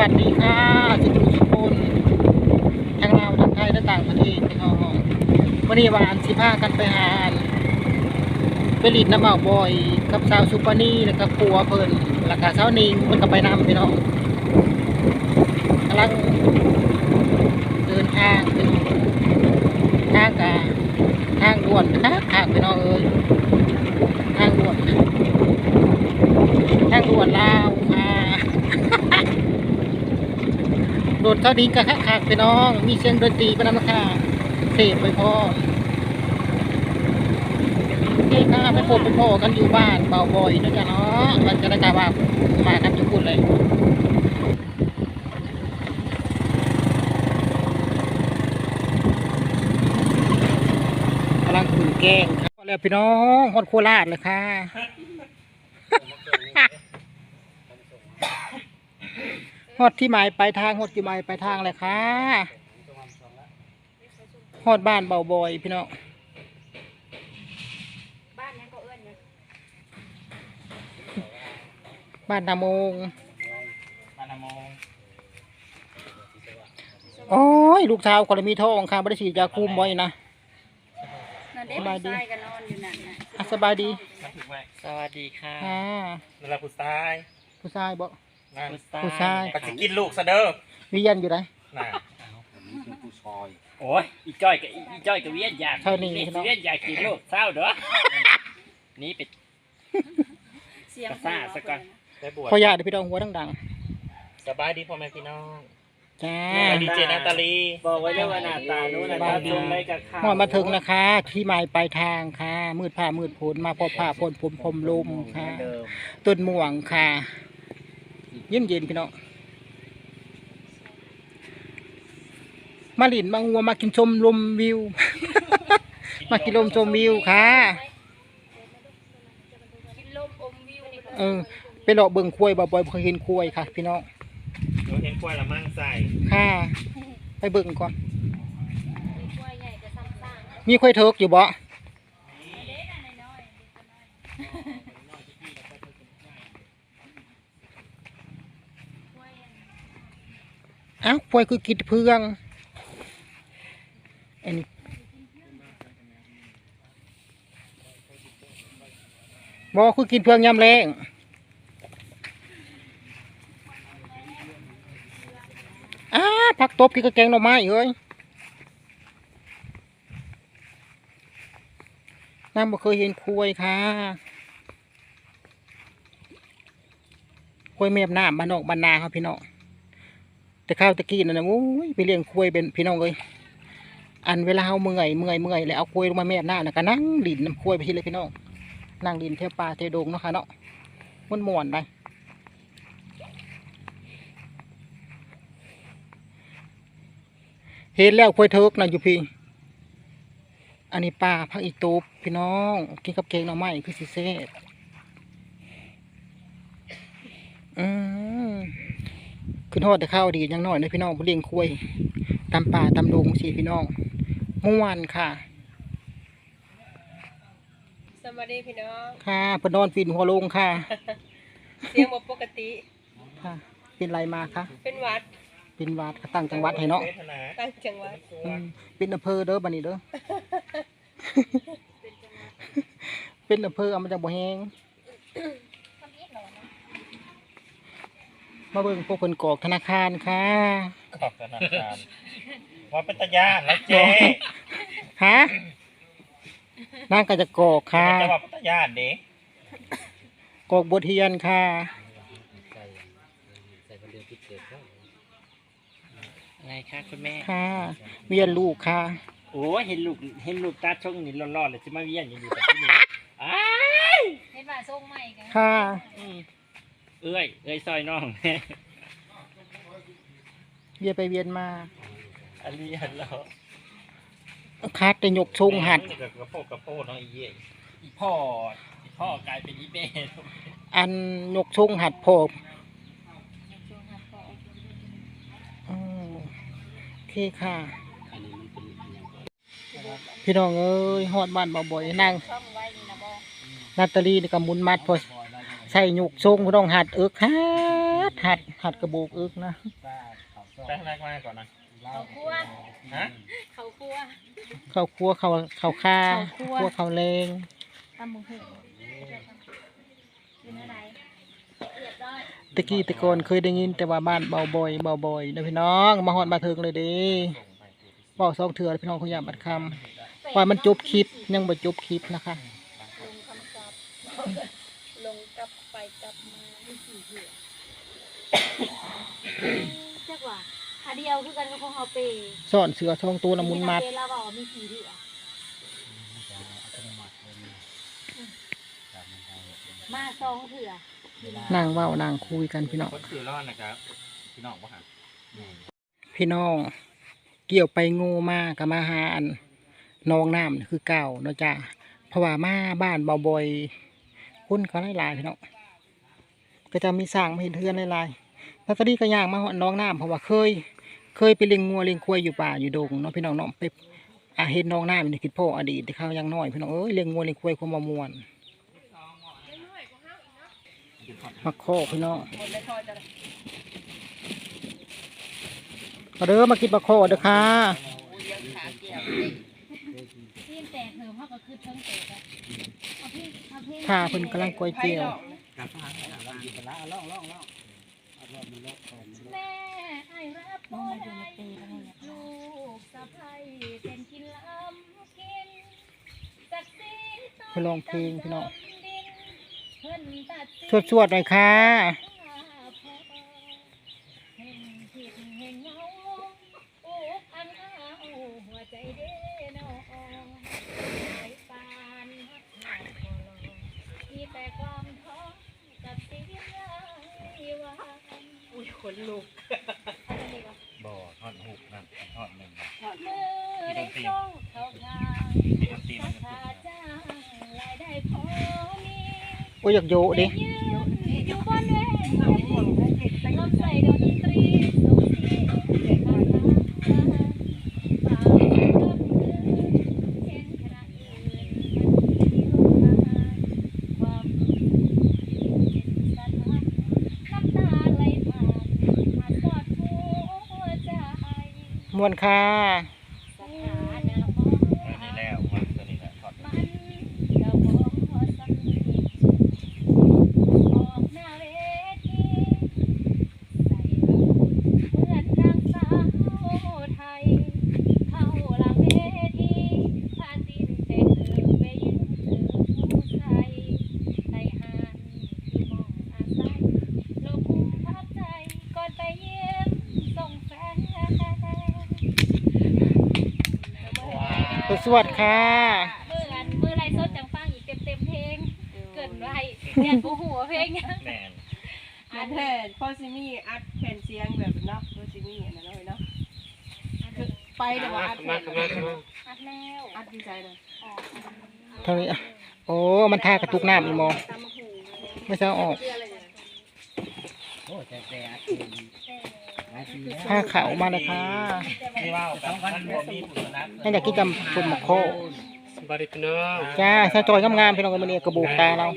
วัสดีค่ะสุขุสุคนทั้งลาทั้งไทยและต่างประเทศพี่น้องวันนี้วาอันสิพากันไปหาอันไปลิดน้ำเมาบ่อย กับสาวซุปเปอร์นี่แล้วก็ครัวเพิ่นแล้วก็สาวนิงเพิ่นก็ไปนำพี่น้องกำลังเดินทางเป็นทางกาทางด่วนนะทางพี่น้องเอ้ยทางด่วน ทางด่วนลาวค่ะ โดดเท่านี้ก็คักคักๆไปน้อง มีเสียงดนตรีไปนำค่ะเสพไปพอโอเคค่ะไปพบไปพอกันอยู่บ้านเบาบ่อยนะจ๊ะเนาะมันจะได้กลายว่ามากันทุกคนเลยกำลังขุนแกงครับแล้วพี่น้องฮอดโคราชเลยค่ะ ฮอดที่หมายปลายทางฮอดที่หมายปลายทางเลยค่ะฮอดบ้านเบาบอยพี่น้องบ้านนั้นก็เอื้อนนะบ้านนาโมงมานามงโอ้ยลูกสาวกรมีทองค่ะบริสียาคุมไว้นะนั่นเด็กสบายดีชายก็นอนอยู่นั่นน่ะอะสบายดีมาถึงไหมสวัสดีค่ะค่ะนั่นแหละผู้ชายผู้ชายบอก นั่นผู้ชาย ก็จะกินลูกซะเด้อวิเยันอยู่ไหน น่ะโอ้ยอีจ้อยกับอีจ้อยกับเวียนอยากเท่านี้เวียเนาะนอยากกินลูกเศร้าเด้อนี่เป็นเสียงกระซ่าสักก่อนได้บวชพอญาติพี่น้องหัวดังสบายดีพ่อแม่พี่น้องๆจ้าสวัสดีเจนาตาลีบอกไว้แล้วว่าหน้าตานู้นนะบ้าตานดีตรงได้กับข้าวหอดมาถึงนะคะ ที่หมายปลายทางค่ะ มืดผ้ามืดผลมาพบผ้าพลผมพรมลมค่ะ เดิมต้นม่วงค่ะ เย็นเย็นๆพี่น้องมาหลินมางัวมากินชมลมวิว มากินลมชมวิวค่ะกินลมอมวิวนี่เออไปเลาะเบิ่งควยบ่บ่อยเคยเห็นควยค่ะ พี่น้องหนูเห็นควายละมั่งใส่ค่ะไปเบิ่งก่อนมีกล้วยใหญ่จะซ้ำซากมีควยเทิกอยู่บ่ เด็กอันน้อยๆกล้วยอัน อ้าวควยคือกิดเพื่องอันนี้บ่คือกินเพื่องยำแรงอ้าผักตบพี่ก็แกงหน่อไม้เอ้ยน้ำบ่เคยเห็นควยค่ะควยแม่บน้ำบ้านนอกบ้านนาครับพี่น้อง แต่ข้าวตะกี้นั่นนะโอ้ยไปเลี้ยงควยเป็นพี่น้องเลยอันเวลาเฮาเมื่อยเมื่อยเมื่อยแล้วเอาควยลงมาแม่หน้านะก็นั่งดินน้ำควยไปทีเลยพี่น้องนั่งดินเทวป่าเทวดงเนาะค่ะเนาะมันม่วนไปเห็นแล้วควยเทิกนะอยู่พี่อันนี้ปลาพักอีตูพี่น้องกินกับแกงหน่อไม้คือสิเซ่อืม ขึ้นฮอดแต่ข้าวดีอยังน้อยนะพี่น้องเลี้ยงคุยตามป่าตามดงสิพี่น้องม่วนค่ะสวัสดีพี่น้องค่ะเพนนอนฟินหัวลงค่ะ เสียงบ่ปกติค่ะ เป็นไรมาคะเป็นหวัด เป็นวัดตั้งจังหวัดให้เนาะเวทนาตั้งจังหวัดอืมเป็นอำเภอเด้อบัดนี้เด้อเป็นอำเภอเอามาจากบ่แฮง มาเบิ่งพวกคนกรอกธนาคารค่ะขอบธนาคารว่าเป็นตาญาณแล้วเจ๊ฮะนั่งก็จะกรอกค่ะจะว่าเป็นตาญาณเด้กรอกบทเรียนค่ะอะไรคะคุณแม่ค่ะ เวียนลูกค่ะ โอ้ยเห็นลูกเห็นลูกตาช่องนี่ร้อนๆเลยจะมาเวียนอยู่แบบที่นี่อ้ายเห็นว่าส่งใหม่กันค่ะอืม เอ้ยเอ้ยซอยน้อง เวียนไปเวียนมาอันนี้อันแล้วคัดแต่ยกชงหัดนี่ก็กระโปงกระโปงน้องอีเย่อีพ่ออีพ่อกลายเป็นอีเบ้อันยกชงหัดพบอืมโอเคค่ะ พี่น้องเอ้ยฮอดบ้านบ่บ่อยนั่งช่องไว้นี่นะบ่นาตาลีนี่ก็หมุนมัดพอ ใส่หยุกทรงพี่น้องหัดเอิกหัดหัดหัดกระโบกเอิกนะไปข้างแรกมาก่อนนะเขาครัวฮะเขาครัวเข้าวครัวเข้าวเข้าวค่าข้าวคั่วคั่วข้าวแรงตำมึงหุ่นกินอะไรเรียบร้อยตะกี้แตะกอนเคยได้ยินแต่ว่าบ้านเบาบ่อยเบาบ่อยนะพี่น้องมาฮอดมาถึงเลยเด้บอกสองเถื่อพี่น้องเขาอยากบัดคำว่ามันจบคลิปยังบ่จบคลิปนะคะ ลงคำศัพท์ลงกลับไปกลับมาไม่สี่เหือ จักว่าอันเดียวคือกันกับของเฮาเปสอนเสือช่องตัวน้ำมุนมัดเวลาบอกมีสี่เหือมาสองเถื่อนั่งเว้านั่งคุยกันพี่น้องคนสื่อรอดนะครับพี่น้องบ่ฮะพี่น้อง เกี่ยวไปงูมากับมาหาอันน้องน้ำนี่คือเก่าเนาะจ้าเพราะว่ามาบ้านเบาบ่อยคนก็หลายๆพี่น้องก็จะมีสร้างมาเห็นเทือนหลาย ๆแล้วก็ดีก็ย่างมาหอดน้องน้ำเพราะว่าเคย เคยไปเลี้ยงงัวเลี้ยงควายอยู่ป่าอยู่ดงเนาะพี่น้องเนาะไปอาเห็นน้องน้ำนี่คิดพ่ออดีตที่เขายังน้อยพี่น้องเอ้ยเลี้ยงงัวเลี้ยงควายความมามวนมาโคกพี่น้องหมดเลยทอดจะมาเด้อมากินปลาโคเด้อค่ะพี่แต่เหิมเขาก็คือเทิงเตะกันเอาพี่เอาพี่ค่ะเพิ่นกำลังกล้วยเจียว แม่ไอ้รับบ่ได้ลูกสะใภ้เป็นกินลำกินสักสี ต้เพิ่นร้องเพลงพี่น้องดินเพิ่นตัดสินสวดสวดๆหน่อยค่ะเห็นผิดเห็นเงาอุกอันอ้าวหัวใจเด้น้องสายปานฮักหาบ่อกับสิ่งที่ว่าอุ้ยขนลุกอะไรดีวะบ่ทอดหุบนั่นทอดหนึ่งมือได้ส่งเข้าทาง มีดนตรีมันก็ ค่า คือ จ้างรายได้พอมี ก็อยากโยดิมวนค่ะตรีส่งเสียงเด็กอาณาตาเริ่มเห็นขณะอื่นมันมีโรงงานความเป็นสถานน้ำตาไหลผ่านหาสอดหัวใจ มวนค่ะ สถานะมอง อันนี้แล้วว่าตัวนี้แหละทอด มันจะบอกสักนิดออกหน้าเวทีใส่ระบบเหมือนนางสาวไทย เข้าหลังเวทีพาตินแต่เธอไปยืนเธอผู้ใส่ไต่หานคือมองอาศัยโลกภูมิพักใจก่อนไปเยี่ยมส่งแฟน สวดสวดๆค่ะ มืออันมือไรสดจังฟังอีกเต็มเต็มๆเพลง เกินไรเรียนกูหัวเพลงยังแม่นอันแท้พอซิมี่อัดแผ่นเสียงแบบเนาะพอซิมี่อันนั้นเลยเนาะคือไปเดี๋ยวว่าอัดแผ่นอัดแล้วอัดดีใจเลยออกเท่านี้อะโอ้มันทากระตุกน้ำอีกมองไม่ใช่เอาออกผ้าขาวมาเลยค่ะที่ ว่ากับมันบ่มีผลนะให้อยากกินจำปุ่มมะโคสบายดีพี่น้องจ้าถ้าจอยงามๆพี่น้องก็มาเรียกกระโบกตาเรา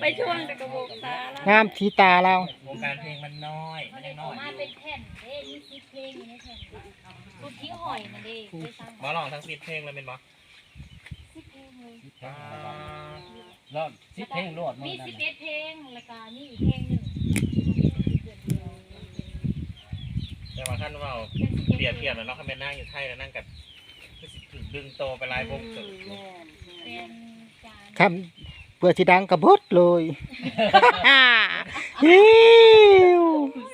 ไปช่วงแต่กระโบกตาละงามที่ตาเราวงการเพลงมันน้อยมันยังน้อยมาอยู่เป็นแผ่นเด้มีสิบเพลงอยู่ในแผ่นสุดที่หอยนะเด้ไปสร้างหมอลองทั้งสิบเพลงเลยเป็นบ่สิบเพลงเลยอ่ารอบสิเพลงรอดมีสิบเอ็ดเพลงแล้วก็มีอีกเพลงหนึ่ง แต่ว่าท่านว่าเปรียบเทียบแล้วเนาะเขาเป็นนั่งอยู่ไทยแล้วนั่งกับคือสิถึงดึงโตไปหลายวงเกิดแม่นเป็นการคำเพื่อที่ดังกระบดเลย ฮิว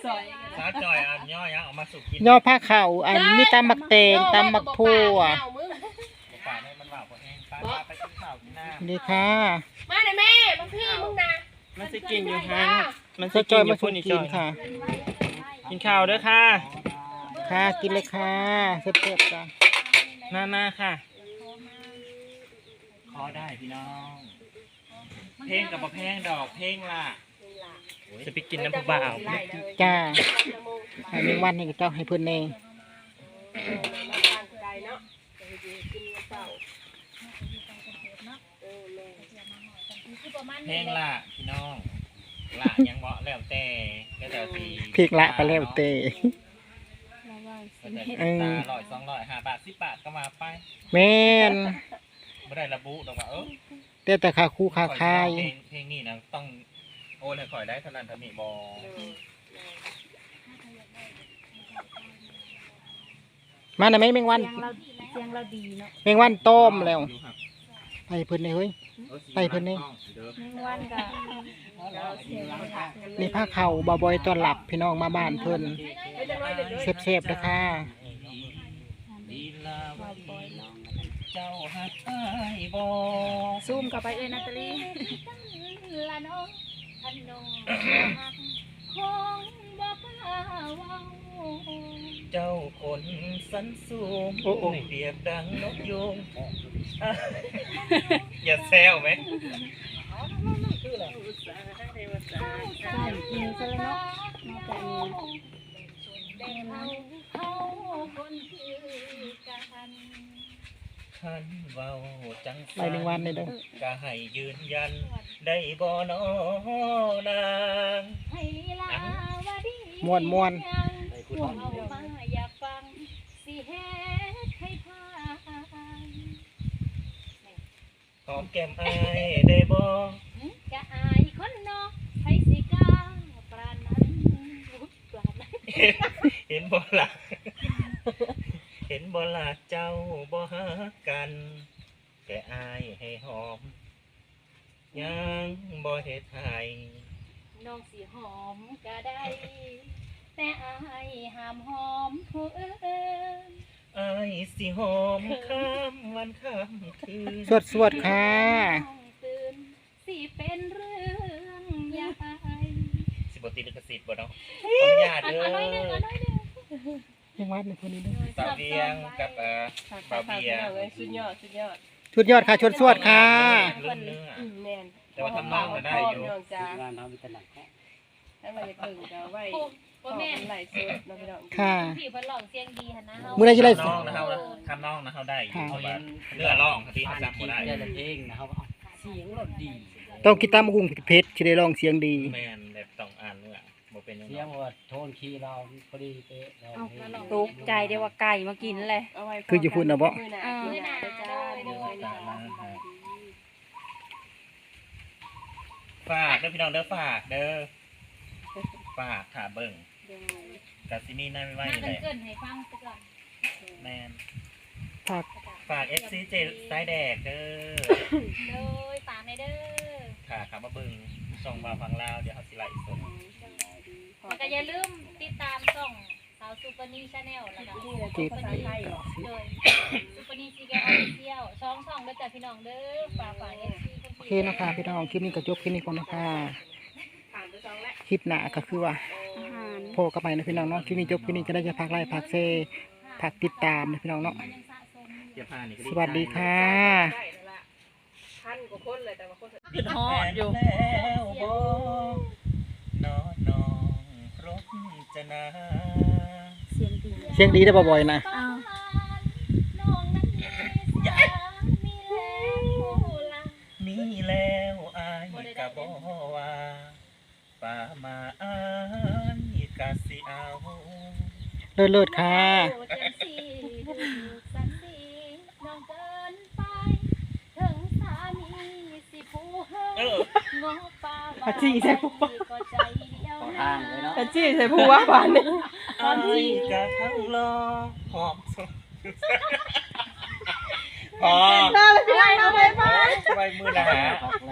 ซอยกันสาวจอยอันย่อยังออกมาสุกินย่อผ้าขาวอันมีตำมักเตงตำมักทั่วเอามึงป่าให้มันว่าพอเองป้าไปกินข้าวกินน้ำนี่ค่ะ มาหน่อยแม่มาพี่มึงนะมันสิกินอยู่ฮะมันจะจอยมาสุกินค่ะ กินข้าวเด้อค่ะ ค่ะ กินเลยค่ะเสร็จๆจ้ะมามาค่ะ ขอได้พี่น้อง เพลงกับบ่เพลงดอกเพลงล่ะจะไปกินน้ำผู้บ่าวไล่เลยจ้าจะโมงอันนี้วันนี้เจ้าให้เพื่อนเองมาทานไกลเนาะเดี๋ยวกินกระเป๋าเออแม่ประมาณเพลนี้งแหละละพี่น้อง ละยังบ่แล้วแต่แล้วแต่สีพริกละก็แล้วเตระวังแล้วสิแต่เฮ็ดเออตาร้อยสองร้อยห้าบาทสิบบาทก็มาไปแม่นไม่ได้ระบุหรอกว่าเออแต่แต่ค่าคู่ค่าคายเพลงเพลงนี้นะต้องโอนให้ข่อยได้เท่านั้นถ้ามีบอมาน่ะแม่แมงวันเสียงเราเสียงเราดีเนาะแมงวันต้มแล้วไปเพิ่นนี่เฮ้ยไปเพิ่นนี่แมงวันก็เสียงเรา นี่ผ้าเข่าบาบอยต้อนรับพี่น้องมาบ้านเพิ่นไม่จะน้อยเด็ดด้วยเซฟๆนะคะดีลาบ่ปล่อยน้องเจ้าฮักอ้ายบอซูมเข้าไปเอ้ยนาตาลีละน้องอันน้องฮักคงบ่กล้าเว้าเจ้าคนสันสูงโอ้โอ้ไม่เปียกดังนกยูงอะอย่าแซวไหม ใช่กินซะแล้วเนาะมาแต่นี้แม่นเฮาคนคือกันขันเว้าจังไปแมงวันนี่เด้อ ก็ให้ยืนยัน ได้บ่นอนางให้ลีลาวาดีม่วนมวนพวกเอามาอยากฟังสิเฮ็ดให้พานหอมแก้มอายได้บ่ กะอายคนนอกให้สิกล้าปราณนั้นปราณนั้น เห็นบ่ล่ะเห็นบ่ล่ะเจ้าบ่ฮักกัน แต่อายให้หอม ยังบ่เฮ็ดให้น้องสิหอมก็ได้ แต่อายห้ามหอมผู้อื่นอายสิหอมข้ามวันข้ามคืนสวดสวดๆค่ะน้องตื่นสิเป็นเรื่องใหญ่สิ บ่ติดลิขสิทธิ์บ่เนาะขออนุญาตอันเด้อันน้อยหนึงอันอน้อยหนึงแมงวันนี่คนนี้เด้อสาวเวียงกับเอ่อค่ะบาค่ะเบียพี่น้องเลยสุดยอดสุดยอดชุดยอดค่ะชดสวดค่ะเรื่องเนื้อ อืมแม่นแต่ว่าทำนองน่ะได้อยู่พ่น้องจ้างานทำเป็นตลาดถ้ามาจะเบิ่งก็ไว้โอ้พ่อแม่แม่นไหลสุดเนาะพี่น้องค่ะพี่เพิ่นร้องเสียงดีหั่นนะเฮามื้อใดสิได้ ทำนองนะเฮานะทำนองนะเฮาได้อยู่ค่ะเพราะว่าเนื้อร้องที่เขาจำบ่ได้เจอแต่เพลงนะครับเสียงรถดีต้องกินตามกุ้งเพชรที่ได้ร้องเสียงดี แม่น เป็นหยังเสียงว่าโทนคีย์เราพอดีเป๊ะเราตกใจเดี๋ยวว่าไก่มากินเลย เอาไว้คืออยู่พุ่นน่ะบ่ มื้อหน้ามื้อหน้าเด้อจ้าเดี๋ยวไปจ้าสบายดีฝากเด้อพี่น้องเด้อฝากเด้อฝากค่ะเบิ่งเดี๋ยวกับซิมีนั่นไว้มานี่กันแหละเกินให้ฟังซะก่อนแม่นฝาก ฝาก FC เจสายแดกเด้อโดยฝากในเด้อ ค่ะครับมาเบิ่งช่องบาฟังลาวเดี๋ยวเฮาสิไลฟ์สด แล้วก็อย่าลืมติดตามช่องสาวซูเปอร์นีชาแนลแล้วก็นี่แหละเป็นภาษาไทยเหรอโดยซูเปอร์นีซีแกออฟฟิเชียลช่องช่องเด้อจ้ะพี่น้องเด้อฝากฝาก FC โอเคนะคะพี่น้องคลิปนี้ก็จบคลิปนี้ก่อนนะคะผ่านไปสองแล้วคลิปหน้าก็คือว่าอาหารโพกับไปนะพี่น้องเนาะคลิปนี้จบคลิปนี้จะได้จะพักไลฟ์พักเซพักติดตามนะพี่น้องเนาะมันยังสะสมอยู่เสื้อผ้านี่ก็สวัสดีค่ะได้แล้วล่ะพันกว่าคนเลยแต่ว่าคนสุดขึ้นฮอดอยู่แล้วบ่นอนน้องรบ จะนาเสียงดีเสียงดีได้อบ่อยๆนะอ้าวน้องนั้นมีสามีแล้วล่ะมีแล้วอายกะบ่ว่าป่ามาอายกะสิเอาเลิศเลิศค่ะโอ้จังสิดูสันสีน้องเกินไปถึงสามีสิผู้เฮเอองอป่าอาจี้ใส่ผู้ก็ ใจเดียวขอนะทางเลยเนาะแต่จี้ใส่ผัวบานนี่อายกะทั้งรอหอมสดพอน่าเลยพี่น้องเอาไปไป ไว้มือนะฮะเอาน้อยๆเอาน้อยๆ